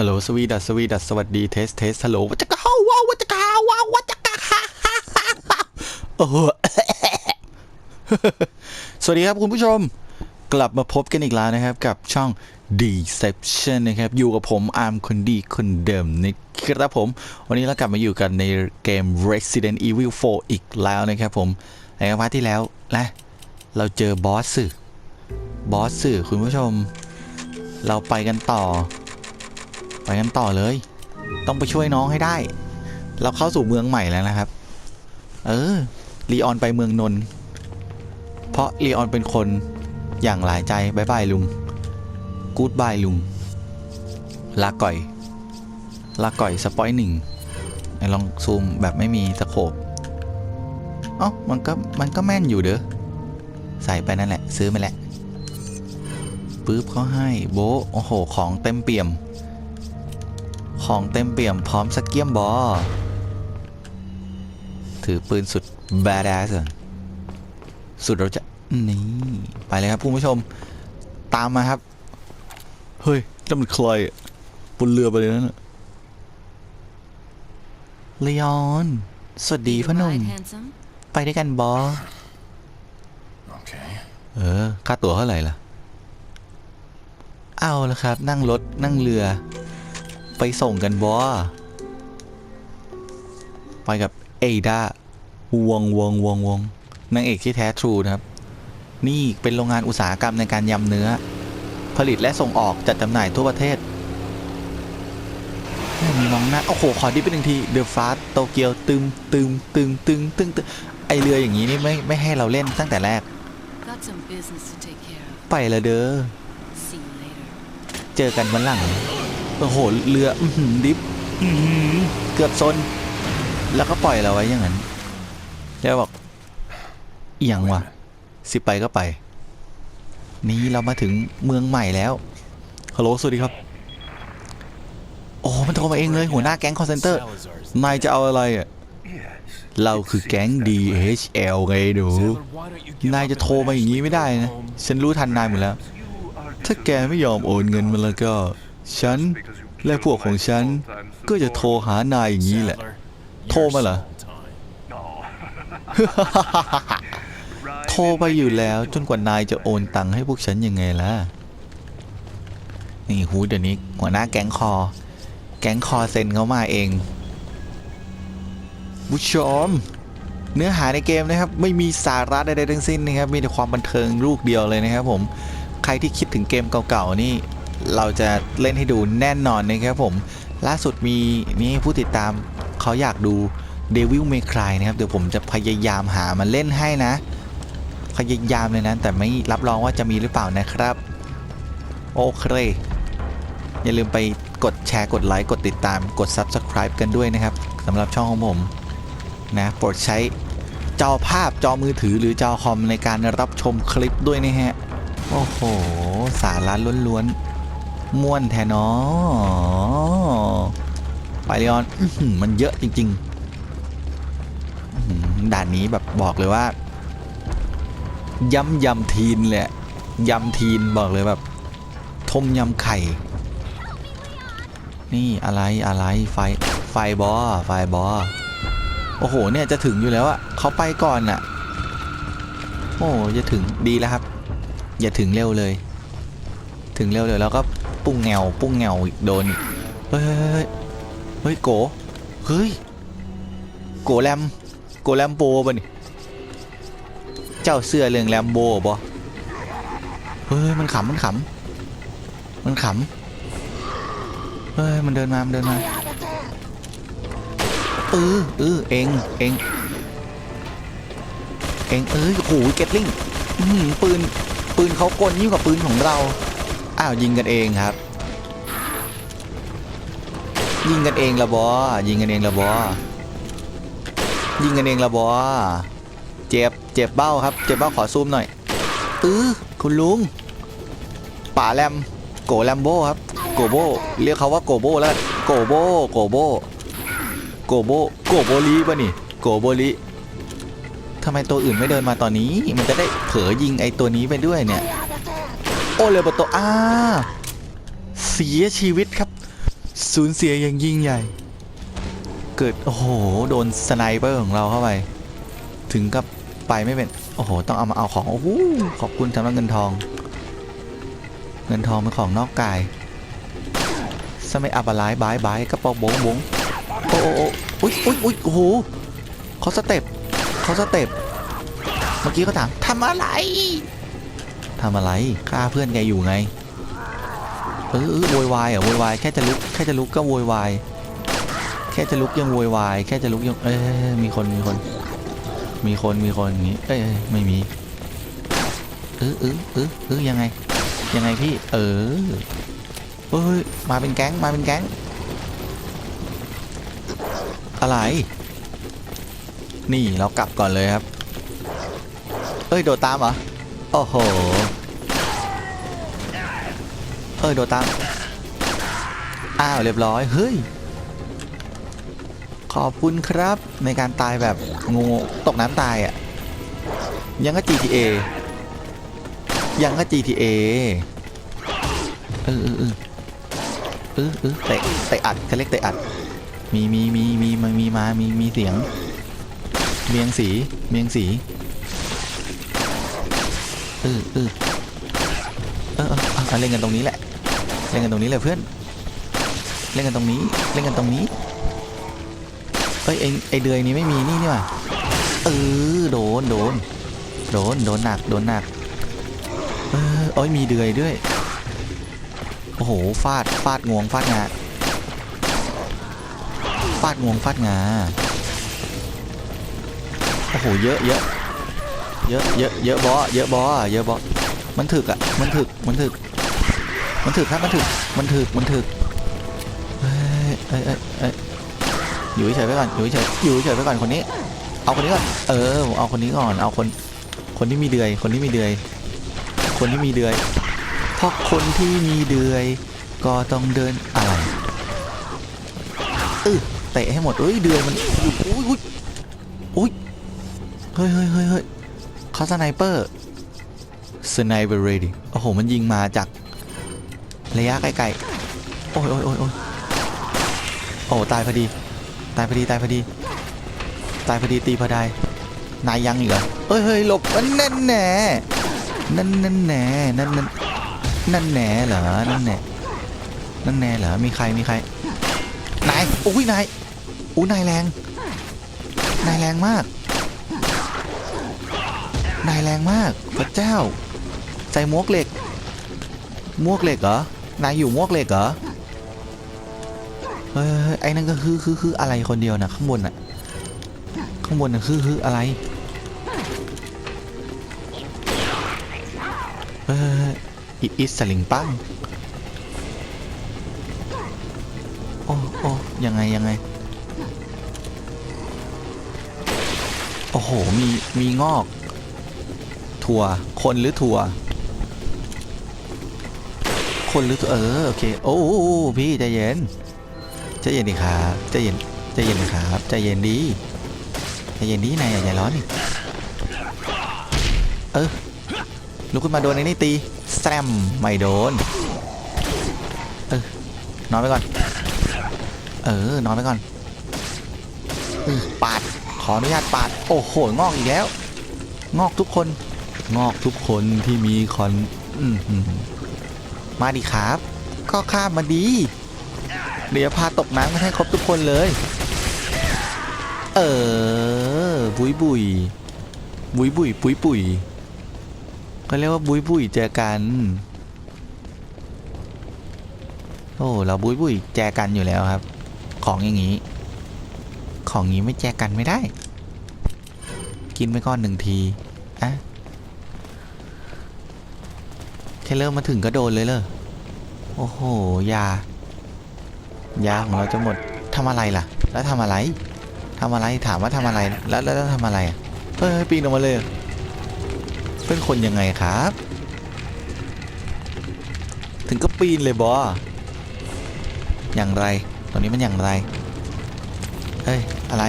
ฮัลโหลสวีดัสสวีดัสสวัสดีเทสเทสฮัลโหลวัจกาว้าววัจกาว้าววัจกาฮ่าฮ่าฮ่าฮ่าโอ้โหสวัสดีครับคุณผู้ชมกลับมาพบกันอีกแล้วนะครับ กับช่อง Deception นะครับ อยู่กับผมอาร์มคนดีคนเดิมนะครับผม วันนี้เรากลับมาอยู่กันในเกม Resident Evil 4 อีกแล้วนะครับผมในพาร์ทที่แล้วนะเราเจอบอสสื่อบอสสื่อคุณผู้ชม เราไปกันต่อ ไปกันต่อเลย ต้องไปช่วยน้องให้ได้ เราเข้าสู่เมืองใหม่แล้วนะครับ เออลีออนไปเมืองนน เพราะลีออนเป็นคนอย่างหลายใจบายบายลุง กูดบายลุง ลาก่อย ลาก่อยสปอยหนึ่งลองซูมแบบไม่มีสโคปอ๋อมันก็มันก็แม่นอยู่เด้อ ใส่ไปนั่นแหละ ซื้อมาแหละปึ๊บเขาให้ โบโอ้โห ของเต็มเปี่ยม ของเต็มเปี่ยมพร้อมสเกียมบอ ถือปืนสุดแบดแอสสุดเราจะ นี่ ไปเลยครับคุณผู้ชม ตามมาครับ เฮ้ยนั่นมันใครอะบนเรือไปเลยนั่นน่ะเลออน สวัสดีพ่อหนุ่ม Ride, handsome? ไปด้วยกันบอ Okay. เออ ค่าตั๋วเท่าไหร่ล่ะ เอาละครับ นั่งรถ นั่งเรือ ไปส่งกันบอไปกับเอดาวงวงวงวงนางเอกที่แท้ทรูนะครับ นี่เป็นโรงงานอุตสาหกรรมในการยำเนื้อ ผลิตและส่งออกจัดจำหน่ายทั่วประเทศแม่มีมองหน้าโอ้โห ขอดิไปหนึ่งทีเดอะฟาสโตเกียวตึมตึมตึมตึมตึมตึมไอเรืออย่างนี้นี่ไม่ไม่ให้เราเล่นตั้งแต่แรก Got some business to take care of. ไปละเด้อ See you later. เจอกันวันหลัง โอ้โหเรืออืดิฟเกือบซน แล้วก็ปล่อยเราไว้อย่างนั้นแล้วบอกเอียงว่ะ สิไปก็ไป นี่เรามาถึงเมืองใหม่แล้วฮัลโหลสวัสดีครับ โอ้มันโทรมาเองเลยหัวหน้าแก๊งคอนเซนเตอร์ นายจะเอาอะไรอะเราคือแก๊ง DHL ไงดูนายจะโทรมาอย่างนี้ไม่ได้นะ ฉันรู้ทันนายหมดแล้ว ถ้าแกไม่ยอมโอนเงินมาแล้วก็ ฉันและพวกของฉันก็จะโทรหานายอย่างนี้แหละ โทรมาเหรอโทรไปอยู่แล้วจนกว่านายจะโอนตังค์ให้พวกฉันยังไงล่ะ นี่หูเดี๋ยวนี้หัวหน้าแก๊งคอ แก๊งคอเซ็นเขามาเองผู้ชมเนื้อหาในเกมนะครับ ไม่มีสาระใดๆทั้งสิ้นนะครับ มีแต่ความบันเทิงลูกเดียวเลยนะครับผม ใครที่คิดถึงเกมเก่าๆนี่ เราจะเล่นให้ดูแน่นอนนะครับผม ล่าสุดมีนี่ผู้ติดตามเขาอยากดู Devil May Cry นะครับ เดี๋ยวผมจะพยายามหามาเล่นให้นะ พยายามเลยนะ แต่ไม่รับรองว่าจะมีหรือเปล่านะครับ โอเค อย่าลืมไปกดแชร์กดไลค์กดติดตามกด Subscribe กันด้วยนะครับสำหรับช่องของผมนะโปรดใช้จอภาพจอมือถือหรือจอคอมในการรับชมคลิปด้วยนะฮะ โอ้โห สาระล้วนๆ ม่วนแทนอไปเลออนมันเยอะจริง ๆ ด่านนี้แบบบอกเลยว่า ย้ำยำทีนเลยยำทีนบอกเลยแบบทมยำไข่ นี่อะไรอะไรไฟไฟบอไฟบอโอ้โหเนี่ยจะถึงอยู่แล้วอะเขาไปก่อนอะโอ้จะถึงดีแล้วครับ อย่าถึงเร็วเลย ถึงเร็วเลยแล้วก็ ปุ้งแงวปุ้งแงวอีกโดนอีกเฮ้ยเฮ้ยเฮ้ยเฮ้ยโกเฮ้ยโกแลมโกแลมโบปะนี่เจ้าเสื้อเรืองแลมโบปะเฮ้ยมันขำมันขำมันขำเฮ้ยมันเดินมามันเดินมาเออเออเองเองเองเอ้ยโอ้โหเก็ตลิงปืนปืนเขากลยิ่งกว่าปืนของเรา อ้าวยิงกันเองครับ ยิงกันเองละบอยิงกันเองละบอยิงกันเองละบอเจ็บเจ็บเบ้าครับ เจ็บเบ้าขอซูมหน่อยเออคุณลุงป่าแรมโกแรมโบครับโกโบเรียกเขาว่าโกโบแล้วโกโบโกโบโกโบโกโบลีป่ะนี่โกโบลีทำไมตัวอื่นไม่เดินมาตอนนี้ มันจะได้เผลอยิงไอตัวนี้ไปด้วยเนี่ย โอเลโบโตอาเสียชีวิตครับ สูญเสียอย่างยิ่งใหญ่ เกิด โอ้โห โดนสไนเปอร์ของเราเข้าไป ถึงกับไปไม่เป็น โอ้โห ต้องเอามาเอาของ โอ้โห ขอบคุณสำหรับเงินทอง เงินทองเป็นของนอกกายสมัยอับอะไรบายบายกระเป๋าบงบงโอ้โอ้โอ้อุ๊ยอุ๊ยอุ๊ยโอ้โหเขาสเต็ปเขาสเต็ปเมื่อกี้เขาถามทำอะไร ทำอะไรฆ่าเพื่อนแกอยู่ไงเออโวยวายอะโวยวายแค่จะลุกแค่จะลุกก็โวยวายแค่จะลุกยังโวยวายแค่จะลุกยังเอ้ยมีคนมีคน มีคนมีคนอย่างงี้เอ้ยเอ้ยไม่มีเออเออเออเออยังไง ยังไงพี่ เออเฮ้ยมาเป็นแก๊งมาเป็นแก๊งอะไร นี่เรากลับก่อนเลยครับ เอ้ย โดดตามเหรอ โอ้โห เอ้ยโดดตามอ้าวเรียบร้อยเฮ้ยขอบคุณครับในการตายแบบงูตกน้ำตายอะ่ะยังก็ GTA ยังก็ GTA เออเออเออเออเออเตะเตะอัดเขาเรียกเตะอัดมีมีมีมีมีมีมามีมีเสียงเมียงสีเมียงสีเออเออเออเออเล่นกันตรงนี้แหละ เล่นกันตรงนี้เลยเพื่อน เล่นกันตรงนี้ เล่นกันตรงนี้ เอ้ยไอไอเดือยนี้ไม่มีนี่นี่ว่าเออโดนโดน โดนโดนหนักโดนหนัก เออโอ้ยมีเดือยด้วย โอ้โหฟาดฟาดงวงฟาดงาฟาดงวงฟาดงาโอ้โหเยอะเยอะเยอะเยอะเยอะบอเยอะบอเยอะบอมันถึกอะมันถึกมันถึก มันถึกครับมันถึกมันถึกมันถึกเอ้ยเอ้ยเอ้ยเอ้ยอยู่เฉยไปก่อนอยู่เฉยอยู่เฉยไปก่อนคนนี้ เอาคนนี้ก่อนเออเอาคนนี้ก่อนเอาคน คนที่มีเดือย คนที่มีเดือย คนที่มีเดือยเพราะคนที่มีเดือย ก็ต้องเดินอะไรเออเตะให้หมดเอ้ยเดือยมันอุ้ยอุ้ยอุ้ยเฮ้ยเฮ้ยเฮ้ยเฮ้ยเขาสไนเปอร์สไนเปอร์เรดี้โอ้โหมันยิงมาจาก ระยะไกลๆ โอ้ยโอ้ยโอ้ยโอ้ยโอ้ตายพอดี ตายพอดี ตายพอดี ตายพอดี ตีพอได้นายยังอีกเหรอเอ้ยเฮ้ยหลบนั่นแน่นั่นนั่นแน่นั่นนั่นนั่นแน่เหรอ นั่นแน่นั่นแน่เหรอ มีใคร มีใคร นายโอ้ยนายอู้นายแรง นายแรงมาก นายแรงมาก พระเจ้า ใส่หมวกเหล็กมวกเหล็กเหรอ นายอยู่มวกเหล็กเหรอเฮ้ยไอ้นั่นก็คือคือคืออะไรคนเดียวนะข้างบนน่ะข้างบนน่ะคือคืออะไรเฮ้ยอิอิสสลิงปังโอ้โอ้ยังไงยังไงโอ้โหมีมีงอก ถั่วคนหรือถั่ว คนหรือถั่วเออโอเคโอ้พี่ใจเย็นใจเย็นดิครับใจเย็นใจเย็นครับใจเย็นดีใจเย็นดีนายอย่าใจร้อนดิเออลุกขึ้นมาโดนไอ้นี่ตีแซมไม่โดนเออนอนไปก่อน เออนอนไปก่อนอปาดขออนุญาตปาด โอ้โหงอกอีกแล้ว งอกทุกคน งอกทุกคนที่มีคอนอืม มาดิครับ ก็ข้ามมาดี เดี๋ยวพาตกน้ำกันให้ครบทุกคนเลย เออ บุยบุยบุยบุยปุยปุยก็เรียกว่าบุยบุยเจอกัน โอ้เราบุยบุยแจกันอยู่แล้วครับ ของอย่างนี้ ของนี้ไม่แจกันไม่ได้ กินไปก่อนหนึ่งทีอะ แค่เริ่มมาถึงก็โดนเลยเลยโอ้โห ยา ยาของเราจะหมดทำอะไรล่ะ แล้วทำอะไรทำอะไรถามว่าทำอะไร แล้วแล้วทำอะไรอะเฮ้ยปีนออกมาเลย เป็นคนยังไงครับ ถึงก็ปีนเลยบออย่างไร ตอนนี้มันอย่างไร เฮ้ย อะไร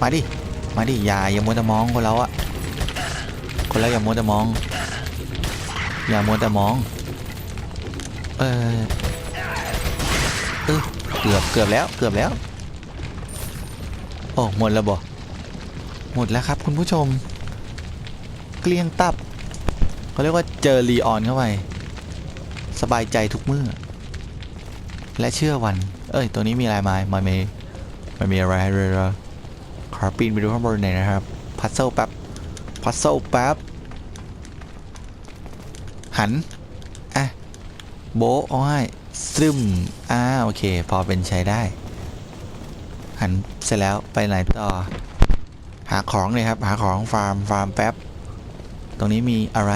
มาดิ มาดิ อย่าอย่ามัวแต่มองคนเราอะคนเราอย่ามัวแต่มอง อย่ามัวแต่มอง เออเออเกือบเกือบแล้วเกือบแล้ว โอ้หมดแล้วบ่หมดแล้วครับคุณผู้ชม เกลี้ยงตับเขาเรียกว่าเจอรีออนเข้าไปสบายใจทุกเมื่อ และเชื่อวัน เอ้ย ตัวนี้มีอะไรไหมมันมีมันมีอะไรให้เลยเหรอขอปีนไปดูข้างบนหน่อยนะครับ พัซเซิลแป๊บ พัซเซิลแป๊บ หัน อะ โบะเอาให้ซึมอ่าโอเค พอเป็นใช้ได้ หันเสร็จแล้วไปไหนต่อ หาของเลยครับ หาของฟาร์มฟาร์มแป๊บ ตรงนี้มีอะไร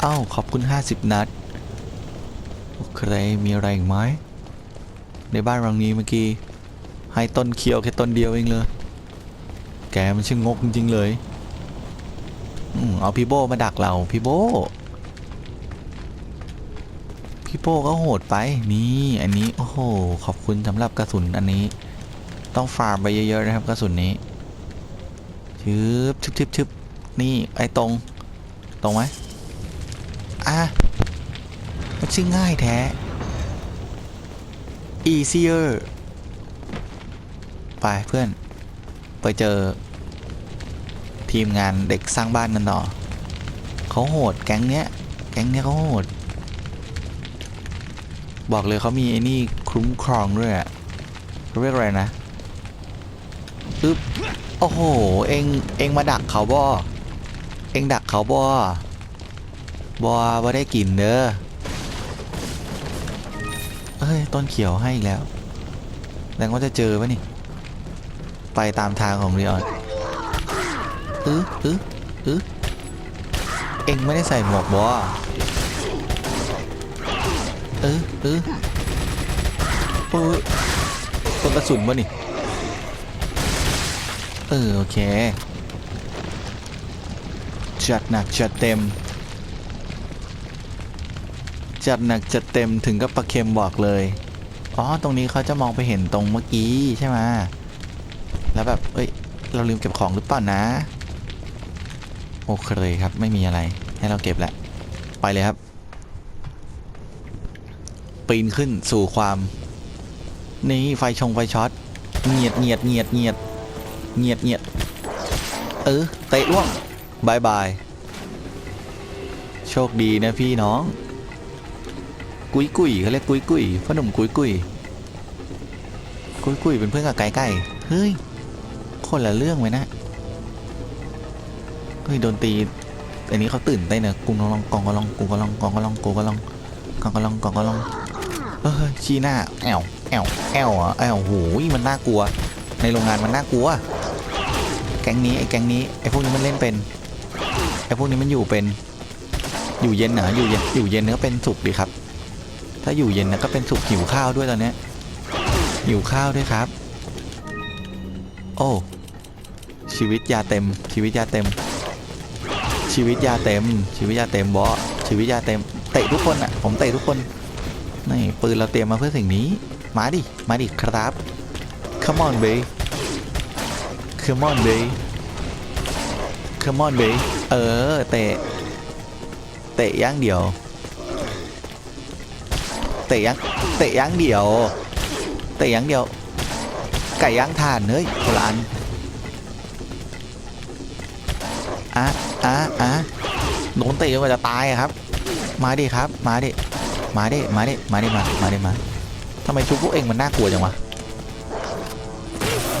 เอ้า ขอบคุณ 50 นัด โอเค มีอะไรอีกไหมในบ้านหลังนี้เมื่อกี้ ให้ต้นเขียวแค่ต้นเดียวเองเลย แกมันช่างงกจริงๆเลยอืมเอาพี่โบมาดักเรา พี่โบ พี่โป้ก็โหดไปนี่อันนี้โอ้โหขอบคุณสำหรับกระสุนอันนี้ ต้องฟาร์มไปเยอะๆนะครับกระสุนนี้ชึบชึบชึบชึบนี่ไอ้ตรงตรงไหมอะมันชื่อง่ายแท้ easier ไปเพื่อน ไปเจอ ทีมงานเด็กสร้างบ้านกันต่อเขาโหดแก๊งเนี้ย แก๊งเนี้ยเขาโหด บอกเลยเขามีไอ้นี่คุ้มครองด้วยอะเขาเรียกอะไรนะอึ๊บโอ้โห เองเองมาดักเขาบ่เองดักเขาบ่บ่บ่ได้กินเด้อเอ้ยต้นเขียวให้อีกแล้วแสดงว่าจะเจอปะนี่ ไปตามทางของเรียนอื้ออื้ออื้อเองไม่ได้ใส่หมวกบ่ เออเออโอ้ยต้นกระสุนปะนี่ เออ โอเค จัดหนักจัดเต็ม จัดหนักจัดเต็มถึงกับประเค็มบอกเลย อ๋อ ตรงนี้เขาจะมองไปเห็นตรงเมื่อกี้ใช่ไหมแล้วแบบ เอ้ย เราลืมเก็บของหรือเปล่านะ โอเคครับ ไม่มีอะไร ให้เราเก็บแหละ ไปเลยครับ ปีนขึ้นสู่ความ นี่ไฟชงไฟช็อตเงียดเงียดเงียดเงียดเงียดเงียดเออเตะล่วงบายบาย โชคดีนะพี่น้อง กุยกุยเขาเรียกกุยกุยพ่อหนุ่มกุยกุยกุยกุยเป็นเพื่อนกับไก่ไก่เฮ้ย คนละเรื่องไหมนะ เฮ้ยโดนตีอันนี้เขาตื่นเต้นนะกุงกะลองกองกะลองกุงกะลองกองกะลองกูกะลองกองกะลองกองกะลอง เฮ้ยชี้หน้าแอวแอวแอวอะแอวโหยมันน่ากลัว ในโรงงานมันน่ากลัว แก๊งนี้ไอ้แก๊งนี้ไอ้พวกนี้มันเล่นเป็นไอ้พวกนี้มันอยู่เป็นอยู่เย็นเหรออยู่เย็นอยู่เย็นก็เป็นสุกดีครับ ถ้าอยู่เย็นนะก็เป็นสุกหิวข้าวด้วยตอนเนี้ยหิวข้าวด้วยครับ โอ้ชีวิตยาเต็ม ชีวิตยาเต็ม ชีวิตยาเต็ม ชีวิตยาเต็มบอชีวิตยาเต็มเตะทุกคนอะผมเตะทุกคน นี่ปืนเราเตรียมมาเพื่อสิ่งนี้ มาดิ มาดิครับ come on baby come on baby come on baby เออ เตะ เตะย่างเดียว เตะย่างเตะย่างเดียว เตะย่างเดียว ไก่ย่างถ่านเฮ้ยคนละอันอะอะอะโดนเตะจนกว่าจะตายครับ มาดิครับ มาดิ มาดิมาดิมาดิมามาดิมาทำไมชุบพวกเองมันน่ากลัวจังวะ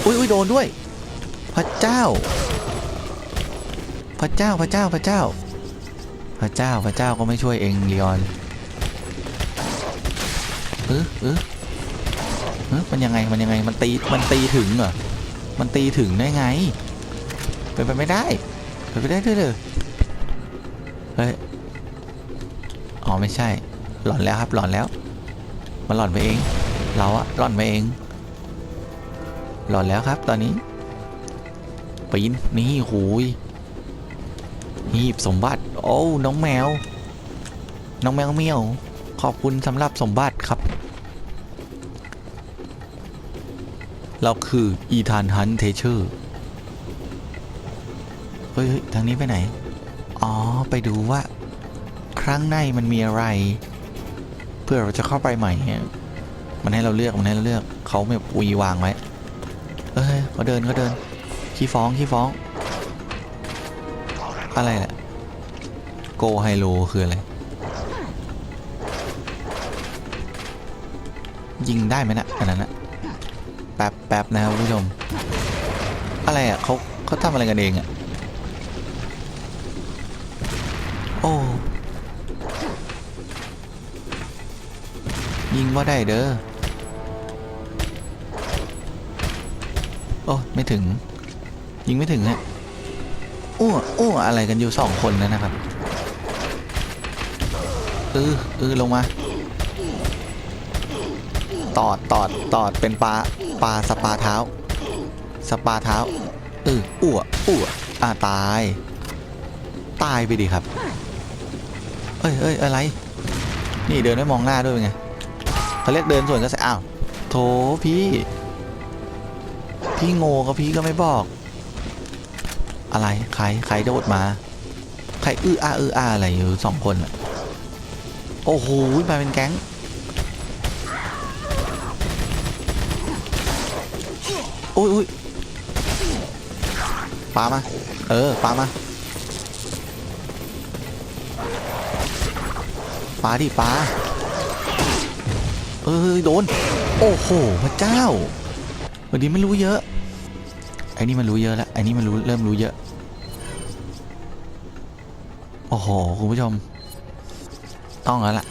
อุ้ยอุ้ยโดนด้วย พระเจ้า พระเจ้าพระเจ้าพระเจ้า พระเจ้าพระเจ้าก็ไม่ช่วยเองลีออนเออเออเออมันยังไงมันยังไงมันตีมันตีถึงเหรอมันตีถึงได้ไงเป็นไปไม่ได้เป็นไปได้ด้วยเลยเฮ้ยอ๋อไม่ใช่ หลอนแล้วครับหลอนแล้ว มันหลอนไปเอง เราอะหลอนไปเอง หลอนแล้วครับตอนนี้ปีนนี่หูยหีบสมบัติ โอ้น้องแมว น้องแมวเมียว ขอบคุณสำหรับสมบัติครับ เราคืออีธานฮันเทเชอร์เฮ้ยทางนี้ไปไหน อ๋อ ไปดูว่า ครั้งในมันมีอะไร เพื่อเราจะเข้าไปใหม่เนี่ยมันให้เราเลือกมันให้เราเลือกเขาแบบวีวางไว้เอ้ยเขาเดินเขาเดินขี้ฟ้องขี้ฟ้อง อะไรแหละโกไฮโลคืออะไรยิงได้ไหมนะอันนั้นนะแป๊บแป๊บนะครับคุณผู้ชม อะไรอะเขาเขาทำอะไรกันเองอะ โอ้ ยิงว่าได้เด้อ โอ้ ไม่ถึง ยิงไม่ถึงฮะอ้วอ้วอะไรกันอยู่สองคนนะนะครับเออเออลงมา ตอดตอดตอดเป็นปลาปลาสปาเท้า สปาเท้าเอออ้วอ้วอ่าตาย ตายไปดิครับ เอ้ยเอ้ยอะไร นี่เดินไม่มองหน้าด้วยเป็นไง เขาเรียกเดินส่วนก็ใส่อ้าวโถพี่ พี่โง่ก็พี่ก็ไม่บอก อะไรใครใครโดดมา ใครอื้ออาอื้ออาอะไรอยู่สองคนอะโอ้โหมาเป็นแก๊งโอ้ยอุ้ยปามา เออปามาปาดิปา เออโดน โอ้โหพระเจ้าวันนี้มันรู้เยอะไอ้นี่มันรู้เยอะแล้วไอ้นี่มันรู้เริ่มรู้เยอะโอ้โหคุณผู้ชม ต้องแล้วล่ะ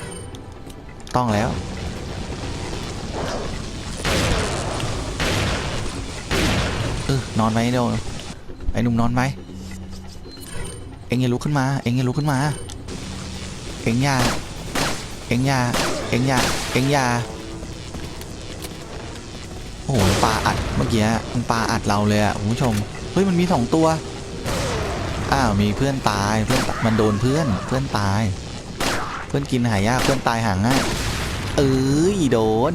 ต้องแล้ว เออนอนไหมเดี๋ยวไอ้หนุ่มนอนไหมเอ็งอย่าลุกขึ้นมา เอ็งอย่าลุกขึ้นมา เอ็งอย่า เอ็งอย่า เอ็งอย่า เอ็งยา โอ้โหปลาอัดเมื่อกี้มันปลาอัดเราเลยอะคุณผู้ชม เฮ้ยมันมีสองตัว อ้าวมีเพื่อนตายเพื่อนมันโดนเพื่อนเพื่อนตาย เพื่อนกินหายากเพื่อนตายหางง่ายเอ้ยโดน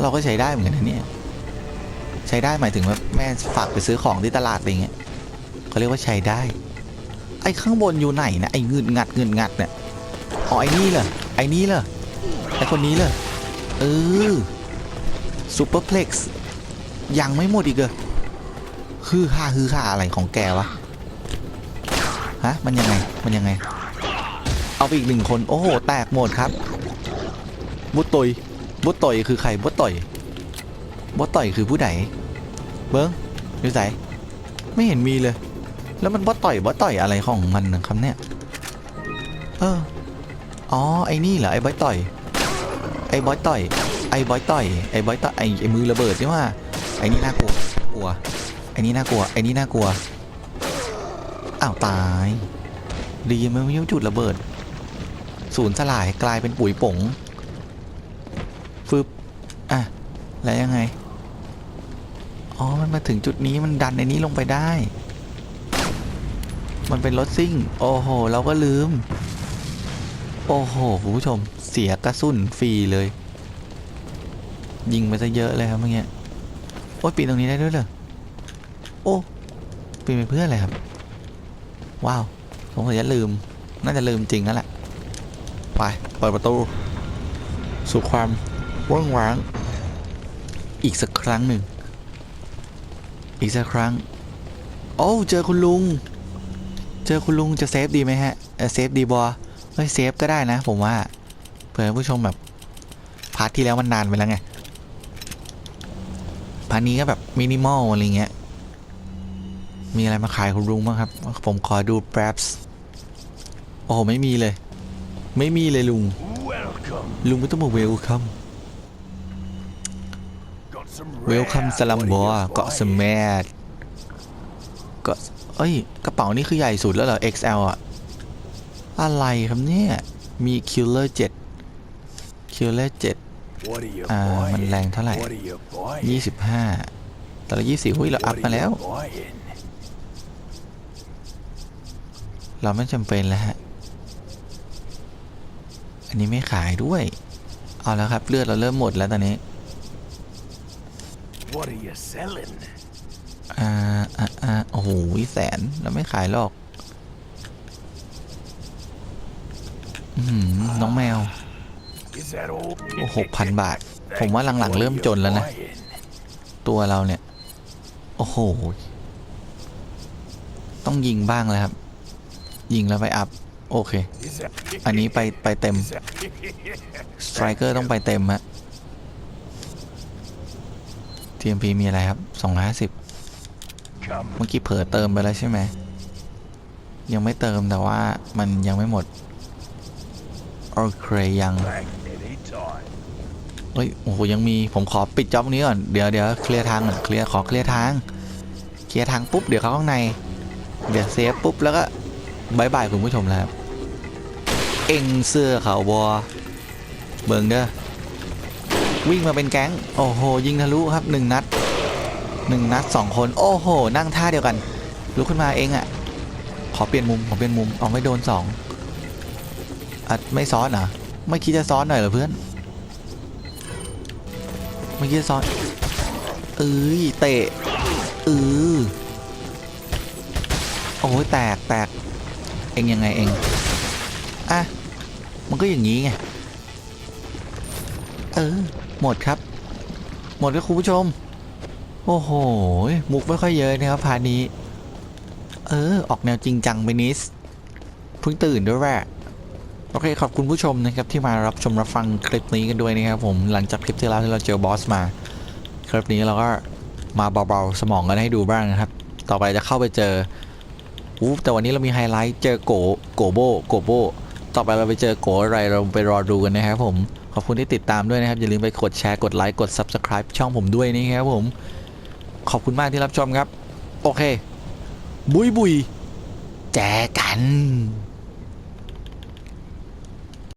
เราก็ใช้ได้เหมือนกันนะเนี่ยใช้ได้หมายถึงว่าแม่ฝากไปซื้อของที่ตลาดอะไรเงี้ยเขาเรียกว่าใช้ได้ ไอ้ข้างบนอยู่ไหนนะไอ้เงินงัดเงินงัดเนี่ยอ๋อไอ้นี่เหรอ ไอ้นี่เหรอไอ้คนนี้เหรอเออซูเปอร์เพล็กซ์ยังไม่หมดอีกเหรอฮือฮาฮือฮาอะไรของแกวะฮะมันยังไงมันยังไง เอาไปอีกหนึ่งคนโอ้โหแตกหมดครับบุตตยบุตตยคือใครบุตตยบุตตยคือผู้ใดเบิ้งอยู่ไหนไม่เห็นมีเลย แล้วมันบุตต่อยบุตต่อยอะไรของมันนะครับเนี่ย เออ อ๋อไอ้นี่เหรอไอ้บอยต่อยไอ้บอยต่อยไอ้บอยต่อยไอ้บอยต่อยไอ้ไอ้มือระเบิดใช่ไหมไอ้นี่น่ากลัวกลัวไอ้นี่น่ากลัวไอ้นี่น่ากลัวอ้าวตายดีมันไม่ยุ่จุดระเบิดศูนย์สลายกลายเป็นปุ๋ยผงฟึบอะแล้วยังไงอ๋อมันมาถึงจุดนี้มันดันไอ้นี้ลงไปได้ มันเป็นรถซิ่ง โอ้โห เราก็ลืม โอ้โหคุณผู้ชม เสียกระสุนฟรีเลย ยิงไปซะเยอะเลยครับเมื่อกี้โอ้ยปีนตรงนี้ได้ด้วยเหรอโอ้ปีนไปเพื่ออะไรครับ ว้าวผมคงจะลืม น่าจะลืมจริงแล้วแหละไปเปิดประตู สู่ความว่างว้าง อีกสักครั้งหนึ่ง อีกสักครั้ง โอ้เจอคุณลุง เจอคุณลุงจะเซฟดีไหมฮะเออเซฟดีบอ เฮ้ยเซฟก็ได้นะ ผมว่าเผื่อผู้ชมแบบพาร์ทที่แล้วมันนานไปแล้วไงพาร์ทนี้ก็แบบมินิมอลอะไรเงี้ยมีอะไรมาขายคุณลุงบ้างครับ ผมขอดูแป๊บส์โอ้โหไม่มีเลย ไม่มีเลยลุง Welcome. ลุงไม่ต้องมาเวลคัม Got some เวลคัม rare สลัมบัว what are you เกาะส buying? แมดเกาะเอ้ย กระเป๋านี่คือใหญ่สุดแล้วเหรอ XL อะ อะไรครับเนี่ย มี Killer 7 Killer 7 What are you อ่า มัน buying? แรงเท่าไหร่ What are you buying? 25แต่ละ20หุ้ยเราอัพ What มา are แล้ว you buying? เราไม่จำเป็นแล้วฮะ อันนี้ไม่ขายด้วย เอาแล้วครับ เลือดเราเริ่มหมดแล้วตอนนี้ What are you selling? อ่าอ่าอ่าโอ้โหแสน เราไม่ขายหรอก อือหือ น้องแมว โอ้หกพันบาท ผมว่าหลังๆ เริ่มจนแล้วนะ ตัวเราเนี่ย โอ้โห ต้องยิงบ้างแล้วครับ ยิงแล้วไปอัพ โอเค อันนี้ไปไปเต็ม สไตรเกอร์ต้องไปเต็มฮะ TMP มีอะไรครับ 250 เมื่อกี้เผลอเติมไปแล้วใช่ไหม ยังไม่เติมแต่ว่ามันยังไม่หมด โอเคยัง back anytime. เฮ้ยโอ้โหยังมีผมขอปิดจ็อบนี้ก่อนเดี๋ยวเดี๋ยวเคลียร์ทางก่อนเคลียร์ขอเคลียร์ทางเคลียร์ทางปุ๊บเดี๋ยวเขาข้างใน เดี๋ยวเซฟปุ๊บแล้วก็บายบายคุณผู้ชมแล้วครับเอ็งเสื้อขาวบอเบิงเด้อวิ่งมาเป็นแก๊งโอ้โหยิงทะลุครับหนึ่งนัดหนึ่งนัดสองคนโอ้โห นั่งท่าเดียวกันลุกขึ้นมาเองอะ่ะขอเปลี่ยนมุมขอเปลี่ยนมุมเอาไม่โดนสอง อะไม่ซ้อนเหรอไม่คิดจะซ้อนหน่อยเหรอเพื่อนเมื่อกี้ซ้อนเอ้ยเตะเออโอ้ยแตกแตกเองยังไงเองอะมันก็อย่างนี้ไงเออหมดครับ หมดแล้วคุณผู้ชม โอ้โหมุกไม่ค่อยเยอะนะครับพานี้ เออ ออกแนวจริงจังไปนิดเพิ่งตื่นด้วยแหละ โอเคขอบคุณผู้ชมนะครับที่มารับชมรับฟังคลิปนี้กันด้วยนะครับผมหลังจากคลิปที่แล้วที่เราเจอบอสมา คลิปนี้เราก็มาเบาๆสมองกันให้ดูบ้างนะครับ ต่อไปจะเข้าไปเจออู้แต่วันนี้เรามีไฮไลท์เจอโกโกโบโกโบต่อไปเราไปเจอโกอะไรเราไปรอดูกันนะครับผมขอบคุณที่ติดตามด้วยนะครับ อย่าลืมไปกดแชร์กดไลค์กด Subscribe ช่องผมด้วยนะครับผม ขอบคุณมากที่รับชมครับ โอเค บุยบุยแจกัน